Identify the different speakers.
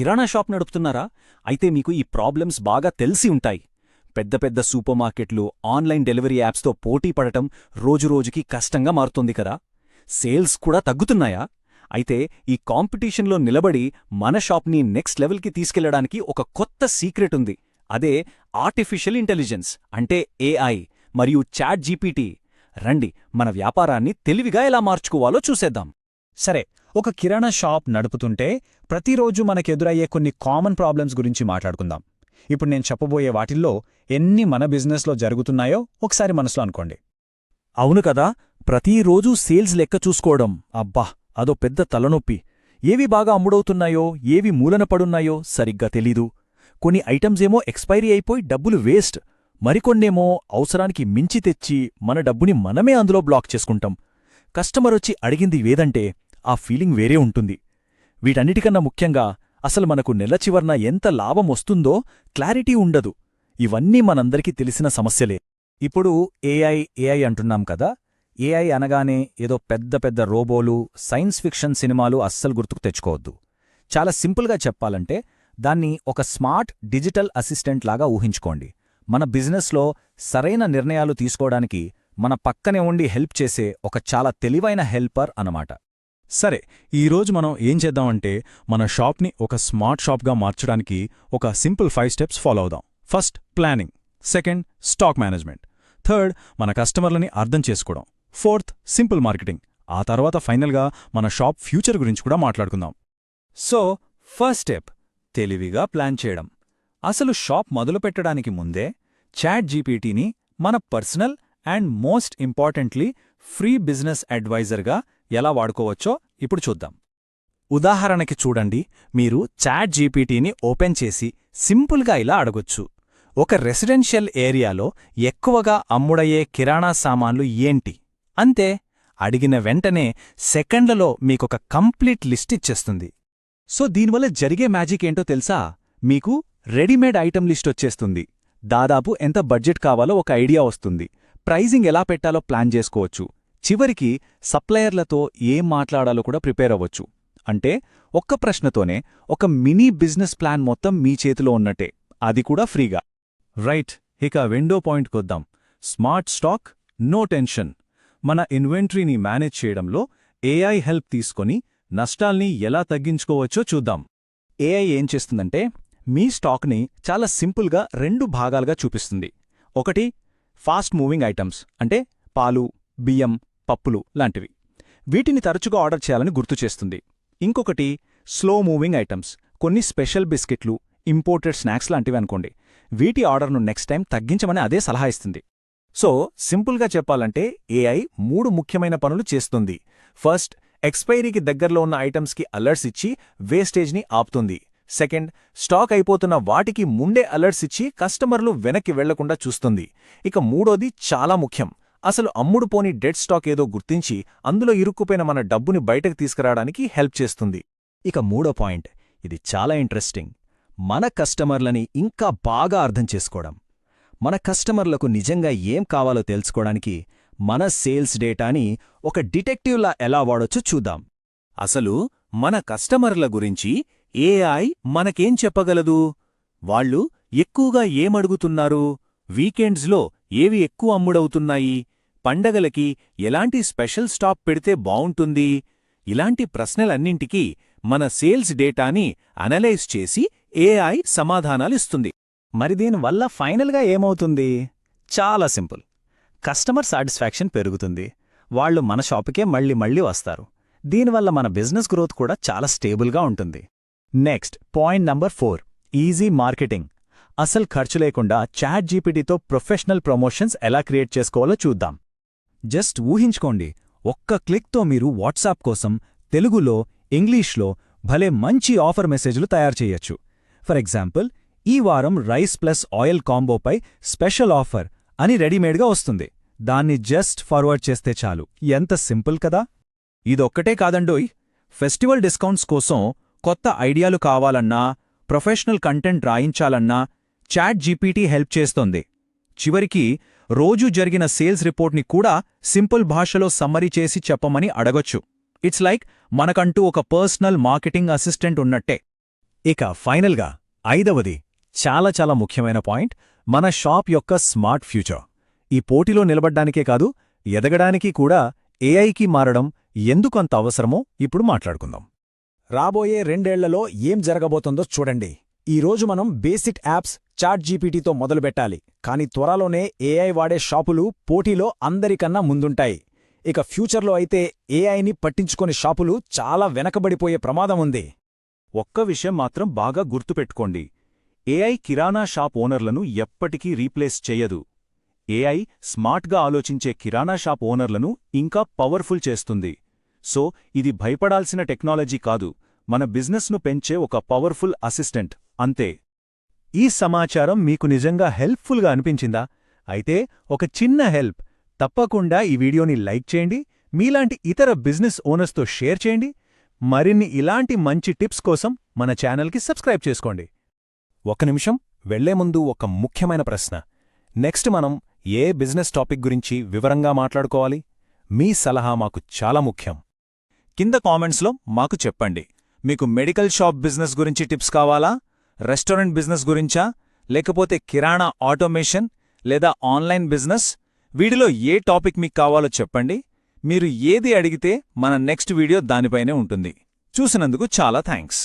Speaker 1: కిరాణా shop నడుపుతున్నారా? అయితే మీకు ఈ ప్రాబ్లమ్స్ బాగా తెలిసి ఉంటాయి. పెద్ద పెద్ద సూపర్ మార్కెట్లు ఆన్లైన్ డెలివరీ యాప్స్తో పోటీ పడటం రోజురోజుకి కష్టంగా మారుతుంది కదా. సేల్స్ కూడా తగ్గుతున్నాయా? అయితే ఈ కాంపిటీషన్లో నిలబడి మన షాప్ని నెక్స్ట్ లెవెల్కి తీసుకెళ్ళడానికి ఒక కొత్త సీక్రెట్ ఉంది. అదే ఆర్టిఫిషియల్ ఇంటెలిజెన్స్ అంటే ఏఐ మరియు చాట్ జీపీటీ. రండి మన వ్యాపారాన్ని తెలివిగా ఎలా మార్చుకోవాలో చూసేద్దాం.
Speaker 2: సరే ఒక కిరాణా షాప్ నడుపుతుంటే ప్రతిరోజు మనకెదురయ్యే కొన్ని కామన్ ప్రాబ్లమ్స్ గురించి మాట్లాడుకుందాం. ఇప్పుడు నేను చెప్పబోయే వాటిల్లో ఎన్ని మన బిజినెస్లో జరుగుతున్నాయో ఒకసారి మనసులో అనుకోండి.
Speaker 1: అవును కదా ప్రతిరోజూ సేల్స్ లెక్క చూసుకోవడం అబ్బా అదో పెద్ద తలనొప్పి. ఏవి బాగా అమ్ముడవుతున్నాయో ఏవి మూలన పడున్నాయో సరిగ్గా తెలీదు. కొన్ని ఐటమ్సేమో ఎక్స్పైరీ అయిపోయి డబ్బులు వేస్ట్. మరికొన్నేమో అవసరానికి మించి తెచ్చి మన డబ్బుని మనమే అందులో బ్లాక్ చేసుకుంటాం. కస్టమరొచ్చి అడిగింది వేదంటే ఆ ఫీలింగ్ వేరే ఉంటుంది. వీటన్నిటికన్నా ముఖ్యంగా అసలు మనకు నెల చివర్న ఎంత లాభం వస్తుందో క్లారిటీ ఉండదు. ఇవన్నీ మనందరికీ తెలిసిన సమస్యలే. ఇప్పుడు ఏఐ ఏఐ అంటున్నాం కదా. ఏఐ అనగానే ఏదో పెద్ద పెద్ద రోబోలు సైన్స్ ఫిక్షన్ సినిమాలు అస్సలు గుర్తుకు తెచ్చుకోవద్దు. చాలా సింపుల్గా చెప్పాలంటే దాన్ని ఒక స్మార్ట్ డిజిటల్ అసిస్టెంట్ లాగా ఊహించుకోండి. మన బిజినెస్లో సరైన నిర్ణయాలు తీసుకోవడానికి మన పక్కనే ఉండి హెల్ప్ చేసే ఒక చాలా తెలివైన హెల్పర్ అనమాట
Speaker 2: సరే ఈరోజు మనం ఏం చేద్దామంటే మన షాప్ని ఒక స్మార్ట్ షాప్గా మార్చడానికి ఒక సింపుల్ ఫైవ్ స్టెప్స్ ఫాలో అవుదాం. First planning. Second stock management. Third మన కస్టమర్లని అర్థం చేసుకోవడం. Fourth simple marketing. ఆ తర్వాత ఫైనల్గా మన షాప్ ఫ్యూచర్ గురించి కూడా మాట్లాడుకుందాం.
Speaker 1: సో ఫస్ట్ స్టెప్ తెలివిగా ప్లాన్ చేయడం. అసలు షాప్ మొదలుపెట్టడానికి ముందే చాట్ జీపీటీని మన personal and most importantly free business అడ్వైజర్గా ఎలా వాడుకోవచ్చో ఇప్పుడు చూద్దాం. ఉదాహరణకి చూడండి మీరు చాట్ జీపీటీని ఓపెన్ చేసి సింపుల్గా ఇలా అడగొచ్చు. ఒక రెసిడెన్షియల్ ఏరియాలో ఎక్కువగా అమ్ముడయ్యే కిరాణా సామాన్లు ఏంటి? అంతే అడిగిన వెంటనే సెకండ్లలో మీకొక కంప్లీట్ లిస్ట్ ఇచ్చేస్తుంది. సో దీనివల్ల జరిగే మ్యాజిక్ ఏంటో తెలుసా? మీకు రెడీమేడ్ ఐటెం లిస్ట్ వచ్చేస్తుంది. దాదాపు ఎంత బడ్జెట్ కావాలో ఒక ఐడియా వస్తుంది. ప్రైజింగ్ ఎలా పెట్టాలో ప్లాన్ చేసుకోవచ్చు. చివరికి సప్లయర్లతో ఏం మాట్లాడాలో కూడా ప్రిపేర్ అవ్వచ్చు. అంటే ఒక్క ప్రశ్నతోనే ఒక మినీ బిజినెస్ ప్లాన్ మొత్తం మీ చేతిలో ఉన్నట్టే. అది కూడా ఫ్రీగా. రైట్ ఇక విండో పాయింట్కొద్దాం స్మార్ట్ స్టాక్ నో టెన్షన్. మన ఇన్వెంటరీని మేనేజ్ చేయడంలో ఏఐ హెల్ప్ తీసుకొని నష్టాల్ని ఎలా తగ్గించుకోవచ్చో చూద్దాం. ఏఐ ఏం చేస్తుందంటే మీ స్టాక్ని చాలా సింపుల్గా రెండు భాగాలుగా చూపిస్తుంది. ఒకటి ఫాస్ట్ మూవింగ్ ఐటమ్స్. అంటే పాలు బియ్యం పప్పులు లాంటివి. వీటిని తరచుగా ఆర్డర్ చేయాలని గుర్తు చేస్తుంది. ఇంకొకటి స్లో మూవింగ్ ఐటమ్స్ కొన్ని స్పెషల్ బిస్కెట్లు ఇంపోర్టెడ్ స్నాక్స్ లాంటివి అనుకోండి. వీటి ఆర్డర్ను నెక్స్ట్ టైం తగ్గించమని అదే సలహా ఇస్తుంది. సో సింపుల్గా చెప్పాలంటే ఏఐ మూడు ముఖ్యమైన పనులు చేస్తుంది. ఫస్ట్ ఎక్స్పైరీకి దగ్గరలో ఉన్న ఐటమ్స్కి అలర్ట్స్ ఇచ్చి వేస్టేజ్ని ఆపుతుంది. సెకండ్ స్టాక్ అయిపోతున్న వాటికి ముందే అలర్ట్స్ ఇచ్చి కస్టమర్లు వెనక్కి వెళ్ళకుండా చూస్తుంది. ఇక మూడోది చాలా ముఖ్యం. అసలు అమ్ముడుపోని డెడ్ స్టాక్ ఏదో గుర్తించి అందులో ఇరుక్కుపోయిన మన డబ్బుని బయటకు తీసుకురావడానికి హెల్ప్ చేస్తుంది. ఇక మూడో పాయింట్. ఇది చాలా ఇంట్రెస్టింగ్. మన కస్టమర్లని ఇంకా బాగా అర్థం చేసుకోవడం. మన కస్టమర్లకు నిజంగా ఏం కావాలో తెలుసుకోవడానికి మన సేల్స్ డేటాని ఒక డిటెక్టివ్లా ఎలా వాడొచ్చో చూద్దాం. అసలు మన కస్టమర్ల గురించి ఏఐ మనకేం చెప్పగలదు? వాళ్ళు ఎక్కువగా ఏమడుగుతున్నారు? వీకెండ్స్లో ఏవి ఎక్కువ అమ్ముడవుతున్నాయి? పండగలకి ఎలాంటి స్పెషల్ స్టాప్ పెడితే బావుంటుంది? ఇలాంటి ప్రశ్నలన్నింటికీ మన సేల్స్ డేటాని అనలైజ్ చేసి ఏఐ సమాధానాలిస్తుంది. మరి దీనివల్ల ఫైనల్గా ఏమవుతుంది? చాలా సింపుల్. కస్టమర్ సాటిస్ఫాక్షన్ పెరుగుతుంది. వాళ్ళు మన షాపుకే మళ్ళీ మళ్ళీ వస్తారు. దీనివల్ల మన బిజినెస్ గ్రోత్ కూడా చాలా స్టేబుల్గా ఉంటుంది. Next point number four easy marketing. అసలు ఖర్చు లేకుండా చాట్ జీపీటీతో ప్రొఫెషనల్ ప్రమోషన్స్ ఎలా క్రియేట్ చేసుకోవాలో చూద్దాం. జస్ట్ ఊహించుకోండి ఒక్క క్లిక్తో మీరు వాట్సాప్ కోసం తెలుగులో ఇంగ్లీష్లో భలే మంచి ఆఫర్ మెసేజ్లు తయారు చేయొచ్చు. ఫర్ ఎగ్జాంపుల్ ఈ వారం రైస్ ప్లస్ ఆయిల్ కాంబోపై స్పెషల్ ఆఫర్ అని రెడీమేడ్గా వస్తుంది. దాన్ని జస్ట్ ఫార్వర్డ్ చేస్తే చాలు. ఎంత సింపుల్ కదా! ఇదొక్కటే కాదండోయ్! ఫెస్టివల్ డిస్కౌంట్స్ కోసం కొత్త ఐడియాలు కావాలన్నా ప్రొఫెషనల్ కంటెంట్ రాయించాలన్నా చాట్ జీపీటీ హెల్ప్ చేస్తోంది. చివరికి రోజూ జరిగిన సేల్స్ రిపోర్ట్ని కూడా సింపుల్ భాషలో సమ్మరీ చేసి చెప్పమని అడగొచ్చు. ఇట్స్ లైక్ మనకంటూ ఒక పర్సనల్ మార్కెటింగ్ అసిస్టెంట్ ఉన్నట్టే.
Speaker 2: ఇక ఫైనల్గా ఐదవది చాలా చాలా ముఖ్యమైన పాయింట్ మన షాప్ యొక్క స్మార్ట్ ఫ్యూచర్. ఈ పోటీలో నిలబడ్డానికే కాదు ఎదగడానికి కూడా ఏఐకి మారడం ఎందుకంత అవసరమో ఇప్పుడు మాట్లాడుకుందాం.
Speaker 3: రాబోయే రెండేళ్ళలో ఏం జరగబోతుందో చూడండి. ఈరోజు మనం బేసిక్ యాప్స్ చాట్ జీపీటీతో మొదలుపెట్టాలి కానీ త్వరలోనే ఏఐ వాడే షాపులు పోటీలో అందరికన్నా ముందుంటాయి. ఇక ఫ్యూచర్లో అయితే ఏఐని పట్టించుకొని షాపులు చాలా వెనకబడిపోయే ప్రమాదం ఉంది.
Speaker 2: ఒక్క విషయం మాత్రం బాగా గుర్తుపెట్టుకోండి. ఏఐ కిరాణా షాప్ ఓనర్లను ఎప్పటికీ రీప్లేస్ చెయ్యదు ఏఐ స్మార్ట్గా ఆలోచించే కిరాణా షాప్ ఓనర్లను ఇంకా పవర్ఫుల్ చేస్తుంది. సో ఇది భయపడాల్సిన టెక్నాలజీ కాదు. మన బిజినెస్ను పెంచే ఒక పవర్ఫుల్ అసిస్టెంట్. అంతే. ఈ సమాచారం మీకు నిజంగా హెల్ప్ఫుల్గా అనిపించిందా? అయితే ఒక చిన్న హెల్ప్. తప్పకుండా ఈ వీడియోని లైక్ చేయండి మీలాంటి ఇతర బిజినెస్ ఓనర్స్తో షేర్ చేయండి. మరిన్ని ఇలాంటి మంచి టిప్స్ కోసం మన ఛానల్కి సబ్స్క్రైబ్ చేసుకోండి.
Speaker 3: ఒక నిమిషం వెళ్ళే ముందు ఒక ముఖ్యమైన ప్రశ్న. నెక్స్ట్ మనం ఏ బిజినెస్ టాపిక్ గురించి వివరంగా మాట్లాడుకోవాలి? మీ సలహా మాకు చాలా ముఖ్యం.
Speaker 1: కింద కామెంట్స్లో మాకు చెప్పండి. మీకు మెడికల్ షాప్ బిజినెస్ గురించి టిప్స్ కావాలా? రెస్టారెంట్ బిజినెస్ గురించా? లేకపోతే కిరాణా ఆటోమేషన్ లేదా ఆన్లైన్ బిజినెస్? వీటిలో ఏ టాపిక్ మీకు కావాలో చెప్పండి. మీరు ఏది అడిగితే మన నెక్స్ట్ వీడియో దానిపైనే ఉంటుంది. చూసినందుకు చాలా థ్యాంక్స్